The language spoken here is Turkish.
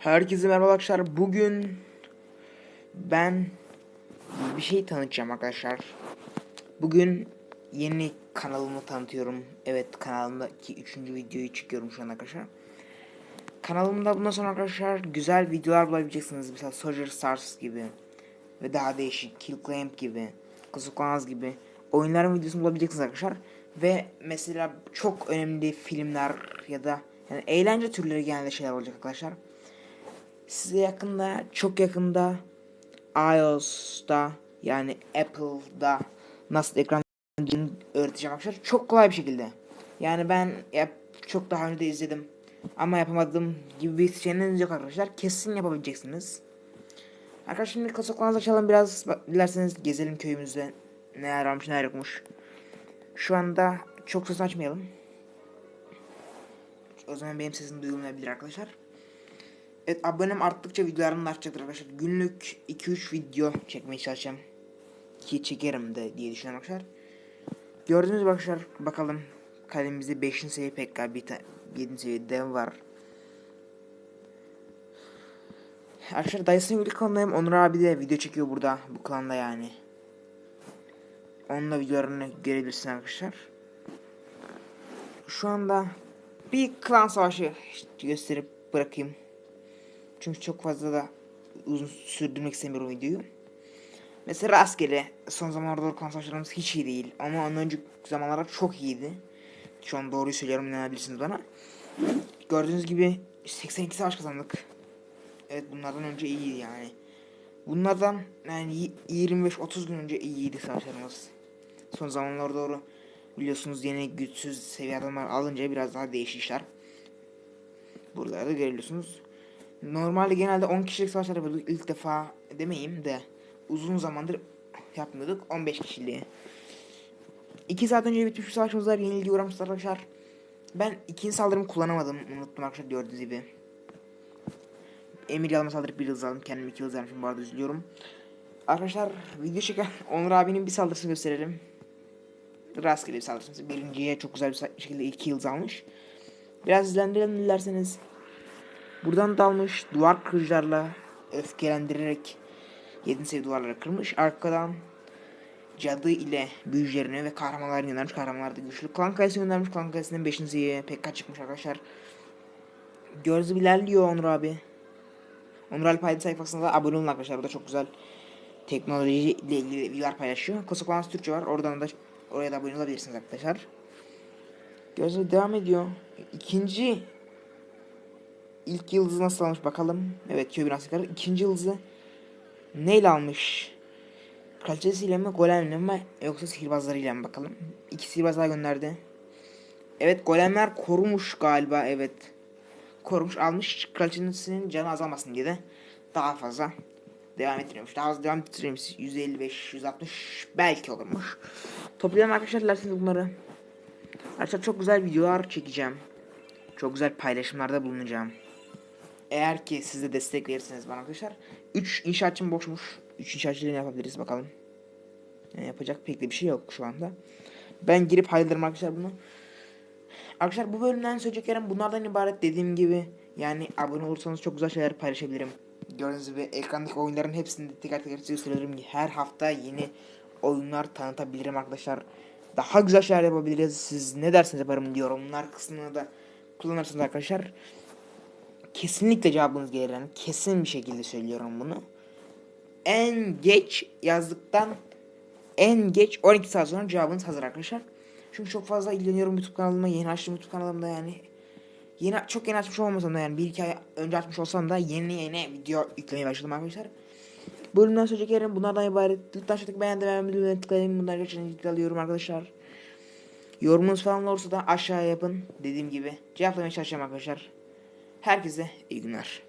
Herkese merhaba arkadaşlar. Bugün ben bir şey tanıtacağım arkadaşlar. Bugün yeni kanalımı tanıtıyorum. Evet kanalımdaki üçüncü videoyu çekiyorum şu an arkadaşlar. Kanalımda bundan sonra arkadaşlar güzel videolar bulabileceksiniz. Mesela Soldier Stars gibi ve daha değişik Kill Clamp gibi, Kazuklanaz gibi oyunların videosunu bulabileceksiniz arkadaşlar. Ve mesela çok önemli filmler ya da yani eğlence türleri genelde şeyler olacak arkadaşlar. Size yakında, çok yakında iOS'ta yani Apple'da nasıl ekran öğreteceğim arkadaşlar. Çok kolay bir şekilde. Yani ben yap, çok daha önce de izledim. Ama yapamadım gibi bir şeyiniz yok arkadaşlar. Kesin yapabileceksiniz. Arkadaşlar şimdi kasoklarınızı açalım biraz. Dilerseniz gezelim köyümüzde. Neler varmış neler yokmuş. Şu anda çok ses açmayalım. O zaman benim sesim duyulmayabilir arkadaşlar. Evet abonem arttıkça videolarım artacaktır arkadaşlar. Günlük 2-3 video çekmeye çalışacağım. Ki çekerim de diye düşünüyorum arkadaşlar. Gördüğünüz arkadaşlar bakalım kalemimizde 5. seviye PK bir 7. seviye dev var. Arkadaşlar Dyson'ın yürük klanındayım. Onur abi de video çekiyor burada bu klanda yani. Onunla videolarını görebilirsiniz arkadaşlar. Şu anda bir klan savaşı gösterip bırakayım. Çünkü çok fazla da uzun sürdürmek istemiyorum videoyu. Mesela rastgele son zamanlarda doğru klan savaşlarımız hiç iyi değil. Ama ondan önceki zamanlarda çok iyiydi. Şu an doğruyu söylüyorum inanabilirsiniz bana. Gördüğünüz gibi 82 savaş kazandık. Evet bunlardan önce iyiydi yani. Bunlardan yani 25-30 gün önce iyiydi savaşlarımız. Son zamanlarda doğru biliyorsunuz yeni güçsüz seviye adamlar alınca biraz daha değişişler. Buralarda görüyorsunuz. Normalde genelde 10 kişilik savaşlar yapıyorduk. İlk defa demeyeyim de uzun zamandır yapmıyorduk. 15 kişiliği. 2 saat önce bitmiş bir savaşımız var. Yenilgi uğramışlar arkadaşlar. Ben ikinci saldırımı kullanamadım. Unuttum arkadaşlar gördüğünüz gibi. Emir Yalma saldırıp bir hız aldım. Kendim iki hız vermişim bu arada üzülüyorum. Arkadaşlar video çeken Onur abinin bir saldırısını gösterelim. Rastgele bir saldırısı. Birinciye çok güzel bir şekilde iki yıldız almış. Biraz izlendirelim dilerseniz. Buradan dalmış duvar kırıcılarla öfkelendirerek 7. seviye duvarları kırmış. Arkadan cadı ile büyücülerini ve kahramanlar göndermiş. Kahramanlar da güçlü. Klan kayısını göndermiş. Klan kayısının 5. seviyeye pek çıkmış arkadaşlar. Gördüğünüz ilerliyor Onur abi. Onur Ali Payda sayfasında da abone olun arkadaşlar. Burada çok güzel teknoloji ile ilgili videolar paylaşıyor. Kosoklans Türkçe var. Oradan da oraya da abone olabilirsiniz arkadaşlar. Gözü devam ediyor. İkinci ilk yıldızı nasıl almış bakalım. Evet binası kadar. İkinci yıldızı neyle almış? Kraliçesiyle mi golemle mi yoksa sihirbazlarıyla mı bakalım. İki sihirbaz daha gönderdi. Evet golemler korumuş galiba evet. Korumuş almış kraliçesinin canı azalmasın diye de daha fazla devam ettiriyormuş. Daha az devam ettiriyormuş. 155, 160 belki olurmuş. Toplayalım arkadaşlar dilerseniz bunları. Arkadaşlar çok güzel videolar çekeceğim. Çok güzel paylaşımlarda bulunacağım. Eğer ki siz de destek verirseniz bana arkadaşlar. 3 inşaatçım boşmuş. 3 inşaatçılığını yapabiliriz bakalım. Yani yapacak pek de bir şey yok şu anda. Ben girip hallederim arkadaşlar bunu. Arkadaşlar bu bölümden söyleyeceklerim bunlardan ibaret dediğim gibi. Yani abone olursanız çok güzel şeyler paylaşabilirim. Gördüğünüz gibi ekrandaki oyunların hepsini teker teker söylüyorum. Her hafta yeni oyunlar tanıtabilirim arkadaşlar. Daha güzel şeyler yapabiliriz. Siz ne dersiniz yaparım yorumlar kısmına da kullanırsınız arkadaşlar. Kesinlikle cevabınız gelir. Yani kesin bir şekilde söylüyorum bunu. En geç yazdıktan en geç 12 saat sonra cevabınız hazır arkadaşlar. Çünkü çok fazla ilgileniyorum YouTube kanalıma. Yeni açtım YouTube kanalımda yani. Yeni çok yeni açmış olmasam da yani bir iki ay önce açmış olsam da yeni yeni video yüklemeye başladım arkadaşlar. Bölümden söyleyeceklerim bunlardan ibaret. Lütfen aşağıdaki beğen beğen videoları tıklayın. Bunlar gerçekten alıyorum arkadaşlar. Yorumunuz falan olursa da aşağıya yapın. Dediğim gibi cevaplamaya çalışacağım arkadaşlar. Herkese iyi günler.